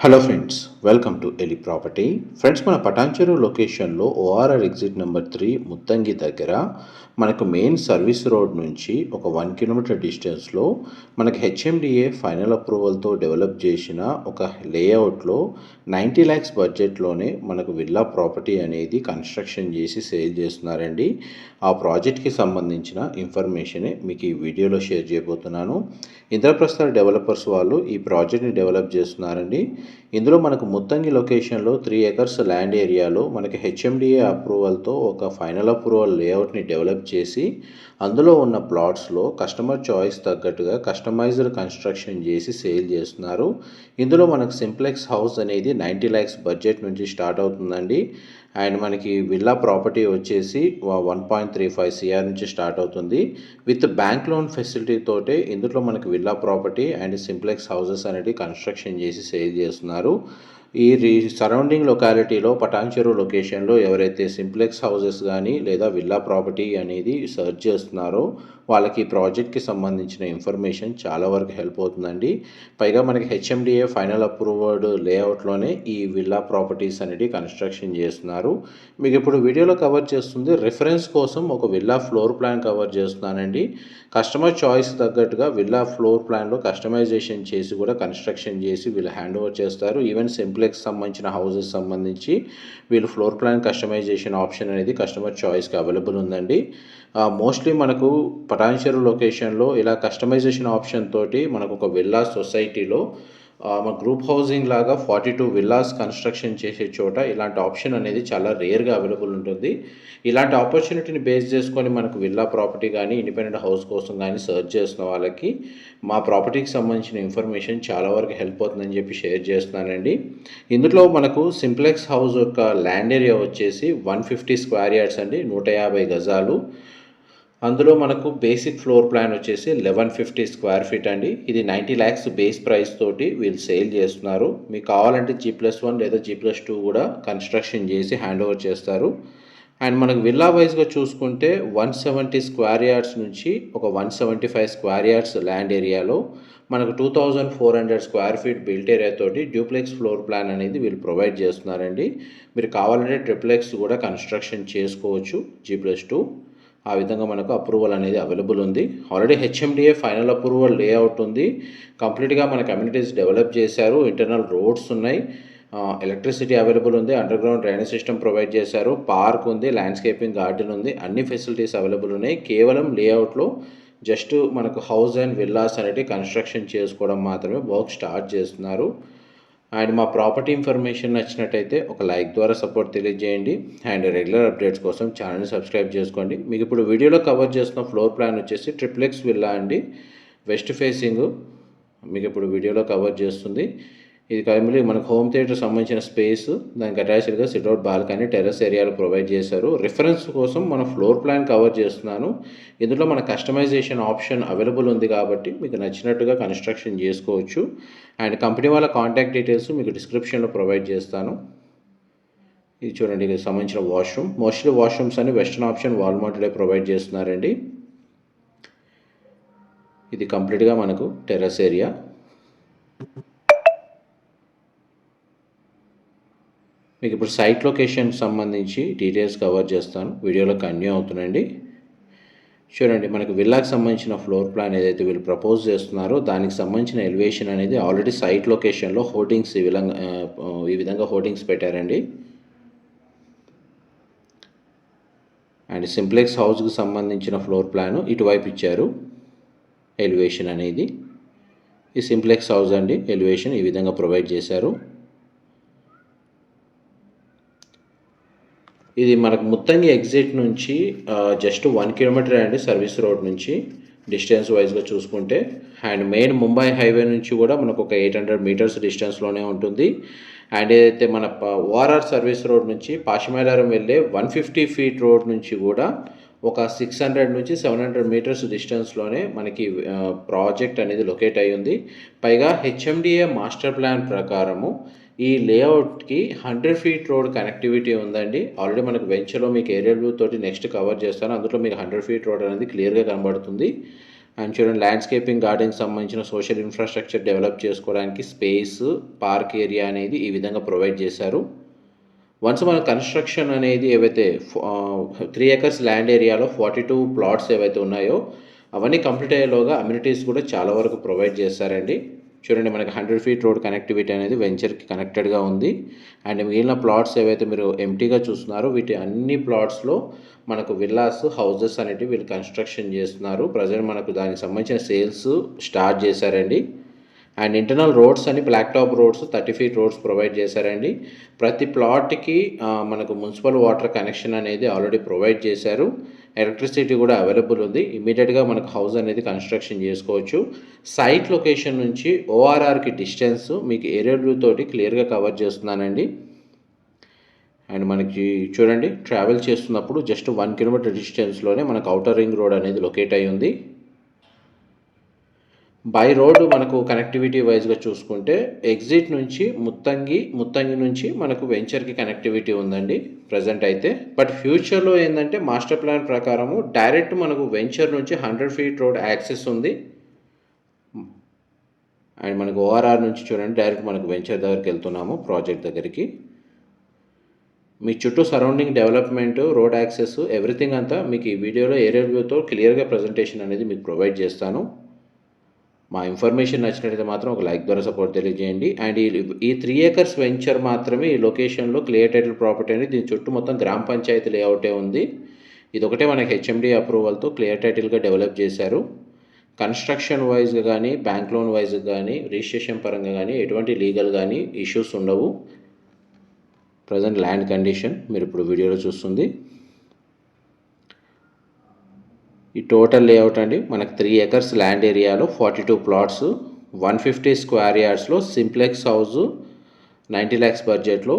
Hello friends welcome to Eli property. Friends మన పటాన్చెరు లొకేషన్లో ORR exit number three Muthangi దగ్గర మనకు మెయిన్ సర్వీస్ రోడ్ నుంచి ఒక వన్ కిలోమీటర్ డిస్టెన్స్లో మనకి హెచ్ఎండిఏ ఫైనల్ అప్రూవల్తో డెవలప్ చేసిన ఒక లేఅవుట్లో నైంటీ ల్యాక్స్ బడ్జెట్లోనే మనకు విల్లా ప్రాపర్టీ అనేది కన్స్ట్రక్షన్ చేసి సేల్ చేస్తున్నారండి. ఆ ప్రాజెక్ట్కి సంబంధించిన ఇన్ఫర్మేషనే మీకు ఈ వీడియోలో షేర్ చేయబోతున్నాను. ఇంద్రప్రస్థ డెవలపర్స్ వాళ్ళు ఈ ప్రాజెక్ట్ని డెవలప్ చేస్తున్నారండి. ఇందులో మనకు ముత్తంగి లొకేషన్లో త్రీ ఎకర్స్ ల్యాండ్ ఏరియాలో మనకి హెచ్ఎండిఏ అప్రూవల్తో ఒక ఫైనల్ అప్రూవల్ లేఅవుట్ని డెవలప్ చేసి అందులో ఉన్న ప్లాట్స్లో కస్టమర్ చాయిస్ తగ్గట్టుగా కస్టమైజ్డ్ కన్స్ట్రక్షన్ చేసి సేల్ చేస్తున్నారు. ఇందులో మనకు సింప్లెక్స్ హౌస్ అనేది నైంటీ ల్యాక్స్ బడ్జెట్ నుంచి స్టార్ట్ అవుతుందండి. అండ్ మనకి విల్లా ప్రాపర్టీ వచ్చేసి one point three five CR నుంచి స్టార్ట్ అవుతుంది. విత్ బ్యాంక్ లోన్ ఫెసిలిటీ తోటే ఇందులో మనకి villa property and simplex houses అనేది కన్స్ట్రక్షన్ చేసి సేల్ చేస్తున్నారు. ఈ రీ సరౌండింగ్ లొకాలిటీలో పటాన్చెరు లొకేషన్లో ఎవరైతే సింప్లెక్స్ హౌసెస్ కానీ లేదా విల్లా ప్రాపర్టీ అనేది సర్చ్ చేస్తున్నారో వాళ్ళకి ప్రాజెక్ట్కి సంబంధించిన ఇన్ఫర్మేషన్ చాలా వరకు హెల్ప్ అవుతుందండి. పైగా మనకి హెచ్ఎండిఏ ఫైనల్ అప్రూవర్డ్ లేఅవుట్లోనే ఈ విల్లా ప్రాపర్టీస్ అనేది కన్స్ట్రక్షన్ చేస్తున్నారు. మీకు ఇప్పుడు వీడియోలో కవర్ చేస్తుంది రిఫరెన్స్ కోసం ఒక విల్లా ఫ్లోర్ ప్లాన్ కవర్ చేస్తున్నానండి. కస్టమర్ చాయిస్ తగ్గట్టుగా విల్లా ఫ్లోర్ ప్లాన్లో కస్టమైజేషన్ చేసి కూడా కన్స్ట్రక్షన్ చేసి వీళ్ళు హ్యాండ్ ఓవర్ చేస్తారు. ఈవెన్ సింప్లెక్స్ సంబంధించిన హౌసెస్ సంబంధించి వీళ్ళు ఫ్లోర్ ప్లాన్ కస్టమైజేషన్ ఆప్షన్ అనేది కస్టమర్ చాయిస్కి అవైలబుల్ ఉందండి. మోస్ట్లీ మనకు పటాన్చెరు లొకేషన్లో ఇలా కస్టమైజేషన్ ఆప్షన్ తోటి మనకు ఒక విల్లా సొసైటీలో మన గ్రూప్ హౌసింగ్ లాగా ఫార్టీ టూ విల్లాస్ కన్స్ట్రక్షన్ చేసే చోట ఇలాంటి ఆప్షన్ అనేది చాలా రేర్గా అవైలబుల్ ఉంటుంది. ఇలాంటి ఆపర్చునిటీని బేస్ చేసుకొని మనకు విల్లా ప్రాపర్టీ కానీ ఇండిపెండెంట్ హౌస్ కోసం కానీ సర్చ్ చేస్తున్న వాళ్ళకి మా ప్రాపర్టీకి సంబంధించిన ఇన్ఫర్మేషన్ చాలా వరకు హెల్ప్ అవుతుందని చెప్పి షేర్ చేస్తున్నానండి. ఇందులో మనకు సింప్లెక్స్ హౌస్ యొక్క ల్యాండ్ ఏరియా వచ్చేసి వన్ ఫిఫ్టీ స్క్వేర్ యార్డ్స్ అండి నూట యాభై గజాలు. అందులో మనకు బేసిక్ ఫ్లోర్ ప్లాన్ వచ్చేసి లెవెన్ ఫిఫ్టీ స్క్వేర్ ఫీట్ అండి. ఇది నైంటీ ల్యాక్స్ బేస్ ప్రైస్ తోటి వీళ్ళు సేల్ చేస్తున్నారు. మీకు కావాలంటే జీ ప్లస్ వన్ లేదా జీ ప్లస్ టూ కూడా కన్స్ట్రక్షన్ చేసి హ్యాండ్ ఓవర్ చేస్తారు. అండ్ మనకు విల్లా వైజ్గా చూసుకుంటే వన్ సెవెంటీ స్క్వేర్ యార్డ్స్ నుంచి ఒక one seventy five square yards land ఏరియాలో మనకు two thousand four hundred square feet built area తోటి డ్యూప్లెక్స్ ఫ్లోర్ ప్లాన్ అనేది వీళ్ళు ప్రొవైడ్ చేస్తున్నారండి. మీరు కావాలంటే ట్రిప్లెక్స్ కూడా కన్స్ట్రక్షన్ చేసుకోవచ్చు జీ ప్లస్ టూ ఆ విధంగా మనకు అప్రూవల్ అనేది అవైలబుల్ ఉంది. Already HMDA final approval layout ఉంది. కంప్లీట్గా మన కమ్యూనిటీస్ డెవలప్ చేశారు. ఇంటర్నల్ రోడ్స్ ఉన్నాయి. ఎలక్ట్రిసిటీ అవైలబుల్ ఉంది. Underground drainage system provide చేశారు. పార్క్ ఉంది. ల్యాండ్స్కేపింగ్ గార్డెన్ ఉంది. అన్ని ఫెసిలిటీస్ అవైలబుల్ ఉన్నాయి. కేవలం లేఅవుట్లో జస్ట్ మనకు హౌస్ అండ్ విల్లాస్ అనేటివి కన్స్ట్రక్షన్ చేసుకోవడం మాత్రమే వర్క్ స్టార్ట్ చేస్తున్నారు. అండ్ మా ప్రాపర్టీ ఇన్ఫర్మేషన్ నచ్చినట్టయితే ఒక లైక్ ద్వారా సపోర్ట్ తెలియజేయండి. అండ్ రెగ్యులర్ అప్డేట్స్ కోసం ఛానల్ని సబ్స్క్రైబ్ చేసుకోండి. మీకు ఇప్పుడు వీడియోలో కవర్ చేస్తున్న ఫ్లోర్ ప్లాన్ వచ్చేసి ట్రిప్లెక్స్ విల్లా అండి. West facing. మీకు ఇప్పుడు వీడియోలో కవర్ చేస్తుంది. ఇది కలిపి మనకు హోమ్ థియేటర్ సంబంధించిన స్పేస్ దానికి అటాచ్డ్గా సిట్అవుట్ బాల్కనీ టెర్రస్ ఏరియాలు ప్రొవైడ్ చేశారు. రిఫరెన్స్ కోసం మన ఫ్లోర్ ప్లాన్ కవర్ చేస్తున్నాను. ఇందులో మన కస్టమైజేషన్ ఆప్షన్ అవైలబుల్ ఉంది కాబట్టి మీకు నచ్చినట్టుగా కన్స్ట్రక్షన్ చేసుకోవచ్చు. అండ్ కంపెనీ వాళ్ళ కాంటాక్ట్ డీటెయిల్స్ మీకు డిస్క్రిప్షన్లో ప్రొవైడ్ చేస్తాను. ఇది చూడండి ఇది సంబంధించిన వాష్రూమ్. మోస్ట్లీ వాష్రూమ్స్ అని వెస్ట్రన్ ఆప్షన్ వాల్మార్ట్లే ప్రొవైడ్ చేస్తున్నారండి. ఇది కంప్లీట్గా మనకు టెర్రస్ ఏరియా. మీకు ఇప్పుడు సైట్ లొకేషన్ సంబంధించి డీటెయిల్స్ కవర్ చేస్తాను. వీడియోలో కంటిన్యూ అవుతుందండి. చూడండి మనకు విల్లాకి సంబంధించిన ఫ్లోర్ ప్లాన్ ఏదైతే వీళ్ళు ప్రపోజ్ చేస్తున్నారో దానికి సంబంధించిన ఎలివేషన్ అనేది ఆల్రెడీ సైట్ లొకేషన్లో హోర్డింగ్స్ ఈ విధంగా ఈ విధంగా హోర్డింగ్స్ పెట్టారండి. అండ్ సింప్లెక్స్ హౌస్కి సంబంధించిన ఫ్లోర్ ప్లాను ఇటువైపు ఇచ్చారు. ఎలివేషన్ అనేది. ఈ సింప్లెక్స్ హౌస్ అండి ఎలివేషన్ ఈ విధంగా ప్రొవైడ్ చేశారు. ఇది మనకు ముత్తంగి ఎగ్జిట్ నుంచి జస్ట్ వన్ కిలోమీటర్ అండి సర్వీస్ రోడ్ నుంచి. డిస్టెన్స్ వైజ్గా చూసుకుంటే. అండ్ మెయిన్ ముంబై హైవే నుంచి కూడా మనకు ఒక ఎయిట్ హండ్రెడ్ మీటర్స్ డిస్టెన్స్లోనే ఉంటుంది. అండ్ ఏదైతే మన ఓఆర్ఆర్ సర్వీస్ రోడ్ నుంచి పాషమేలారం వెళ్ళే వన్ ఫిఫ్టీ ఫీట్ రోడ్ నుంచి కూడా ఒక సిక్స్ హండ్రెడ్ నుంచి సెవెన్ హండ్రెడ్ మీటర్స్ డిస్టెన్స్లోనే మనకి ప్రాజెక్ట్ అనేది లొకేట్ అయ్యింది. పైగా హెచ్ఎండిఏ మాస్టర్ ప్లాన్ ప్రకారము ఈ లేఅవుట్కి హండ్రెడ్ ఫీట్ రోడ్ కనెక్టివిటీ ఉందండి. ఆల్రెడీ మనకు వెంచర్లో మీకు ఏరియల్ వ్యూ తోటి నెక్స్ట్ కవర్ చేస్తాను. అందులో మీకు హండ్రెడ్ ఫీట్ రోడ్ అనేది క్లియర్గా కనబడుతుంది. అండ్ చూడండి ల్యాండ్స్కేపింగ్ గార్డెన్కి సంబంధించిన సోషల్ ఇన్ఫ్రాస్ట్రక్చర్ డెవలప్ చేసుకోవడానికి స్పేస్ పార్క్ ఏరియా అనేది ఈ విధంగా ప్రొవైడ్ చేశారు. వన్స్ మన కన్స్ట్రక్షన్ అనేది ఏవైతే త్రీ ఎకర్స్ ల్యాండ్ ఏరియాలో ఫార్టీ టూ ప్లాట్స్ ఏవైతే ఉన్నాయో అవన్నీ కంప్లీట్ అయ్యేలోగా అమ్యూనిటీస్ కూడా చాలా వరకు ప్రొవైడ్ చేస్తారండి. చూడండి మనకి హండ్రెడ్ ఫీట్ రోడ్ కనెక్టివిటీ అనేది వెంచర్కి కనెక్టెడ్గా ఉంది. అండ్ మిగిలిన ప్లాట్స్ ఏవైతే మీరు ఎంటీగా చూస్తున్నారో వీటి అన్ని ప్లాట్స్లో మనకు విల్లాస్ హౌజెస్ అనేటివి వీళ్ళు కన్స్ట్రక్షన్ చేస్తున్నారు. ప్రజెంట్ మనకు దానికి సంబంధించిన సేల్స్ స్టార్ట్ చేశారండి. అండ్ ఇంటర్నల్ రోడ్స్ అని black top roads thirty feet roads provide చేశారండి. ప్రతి ప్లాట్కి మనకు మున్సిపల్ వాటర్ కనెక్షన్ అనేది ఆల్రెడీ ప్రొవైడ్ చేశారు. ఎలక్ట్రిసిటీ కూడా అవైలబుల్ ఉంది. ఇమీడియట్గా మనకు హౌస్ అనేది కన్స్ట్రక్షన్ చేసుకోవచ్చు. సైట్ లొకేషన్ నుంచి ఓఆర్ఆర్కి డిస్టెన్స్ మీకు ఏరియల్ వ్యూ తోటి క్లియర్గా కవర్ చేస్తున్నానండి. అండ్ మనకి చూడండి ట్రావెల్ చేస్తున్నప్పుడు జస్ట్ వన్ కిలోమీటర్ డిస్టెన్స్లోనే మనకు అవుటర్ రింగ్ రోడ్ అనేది లొకేట్ అయి ఉంది. బై రోడ్డు మనకు కనెక్టివిటీ వైజ్గా చూసుకుంటే ఎగ్జిట్ నుంచి ముత్తంగి ముత్తంగి నుంచి మనకు వెంచర్కి కనెక్టివిటీ ఉందండి ప్రజెంట్ అయితే. బట్ ఫ్యూచర్లో ఏంటంటే మాస్టర్ ప్లాన్ ప్రకారము డైరెక్ట్ మనకు వెంచర్ నుంచి హండ్రెడ్ ఫీట్ రోడ్ యాక్సెస్ ఉంది. అండ్ మనకు ఓఆర్ఆర్ నుంచి చూడండి డైరెక్ట్ మనకు వెంచర్ దగ్గరికి వెళ్తున్నాము ప్రాజెక్ట్ దగ్గరికి. మీ చుట్టూ surrounding development road access everything అంతా మీకు ఈ వీడియోలో ఏరియల్ వ్యూతో క్లియర్గా ప్రజెంటేషన్ అనేది మీకు ప్రొవైడ్ చేస్తాను. మా ఇన్ఫర్మేషన్ నచ్చినట్లయితే మాత్రం ఒక లైక్ ద్వారా సపోర్ట్ తెలియజేయండి. అండ్ ఈ ఈ త్రీ ఏకర్స్ వెంచర్ మాత్రమే ఈ లొకేషన్లో క్లియర్ టైటిల్ ప్రాపర్టీ అనేది దీని చుట్టూ మొత్తం గ్రామ పంచాయతీ లేఅవుటే ఉంది. ఇది ఒకటే మనకి హెచ్ఎండి అప్రూవల్తో క్లియర్ టైటిల్గా డెవలప్ చేశారు. కన్స్ట్రక్షన్ వైజ్గా కానీ బ్యాంక్ లోన్ వైజ్గా కానీ రిజిస్ట్రేషన్ పరంగా కానీ ఎటువంటి లీగల్ కానీ ఇష్యూస్ ఉండవు. ప్రజెంట్ ల్యాండ్ కండిషన్ మీరు ఇప్పుడు వీడియోలో చూస్తుంది. ఈ టోటల్ లేఅవుట్ అండి. మనకు త్రీ ఎకర్స్ ల్యాండ్ ఏరియాలో forty two plots one fifty square యార్డ్స్లో simplex house ninety lakhs బడ్జెట్లో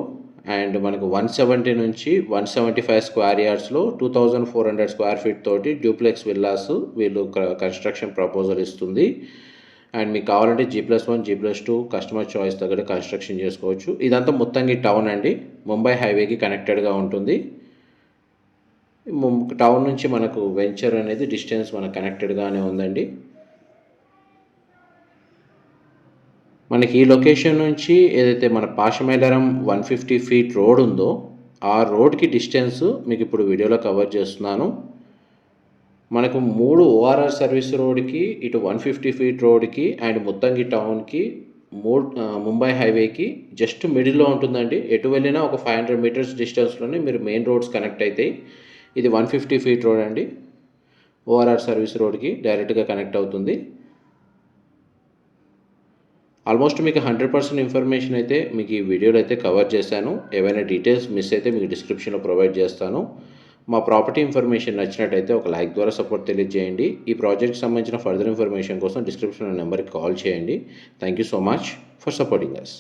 అండ్ మనకు వన్ సెవెంటీ నుంచి one seventy five square యార్డ్స్లో two thousand four hundred square feet తోటి డ్యూప్లెక్స్ విల్లాస్ వీళ్ళు కన్స్ట్రక్షన్ ప్రపోజల్ ఇస్తుంది. And మీకు కావాలంటే G plus one G plus two customer choice దగ్గర construction చేసుకోవచ్చు. ఇదంతా మొత్తంగా టౌన్ అండి. ముంబై హైవేకి కనెక్టెడ్గా ఉంటుంది. టౌన్ నుంచి మనకు వెంచర్ అనేది డిస్టెన్స్ మనకు కనెక్టెడ్గానే ఉందండి. మనకి ఈ లొకేషన్ నుంచి ఏదైతే మన Pashamylaram one fifty feet road ఉందో ఆ రోడ్కి డిస్టెన్స్ మీకు ఇప్పుడు వీడియోలో కవర్ చేస్తున్నాను. మనకు మూడు ఓఆర్ఆర్ సర్వీస్ రోడ్కి ఇటు వన్ ఫిఫ్టీ ఫీట్ రోడ్కి అండ్ ముత్తంగి టౌన్కి మూ ముంబై హైవేకి జస్ట్ మిడిల్లో ఉంటుందండి. ఎటు వెళ్ళినా ఒక ఫైవ్ హండ్రెడ్ మీటర్స్ డిస్టెన్స్లోనే మీరు మెయిన్ రోడ్స్ కనెక్ట్ అవుతాయి ఇది వన్ ఫిఫ్టీ ఫీట్ రోడ్ అండి. ఓఆర్ఆర్ సర్వీస్ రోడ్కి డైరెక్ట్గా కనెక్ట్ అవుతుంది. ఆల్మోస్ట్ మీకు హండ్రెడ్ పర్సెంట్ ఇన్ఫర్మేషన్ అయితే మీకు ఈ వీడియోలో అయితే కవర్ చేశాను. ఏవైనా డీటెయిల్స్ మిస్ అయితే మీకు డిస్క్రిప్షన్లో ప్రొవైడ్ చేస్తాను. మా ప్రాపర్టీ ఇన్ఫర్మేషన్ నచ్చినట్టయితే ఒక లైక్ ద్వారా సపోర్ట్ తెలియజేయండి. ఈ ప్రాజెక్ట్కి సంబంధించిన ఫర్దర్ ఇన్ఫర్మేషన్ కోసం డిస్క్రిప్షన్ నెంబర్కి కాల్ చేయండి. Thank you so much for supporting us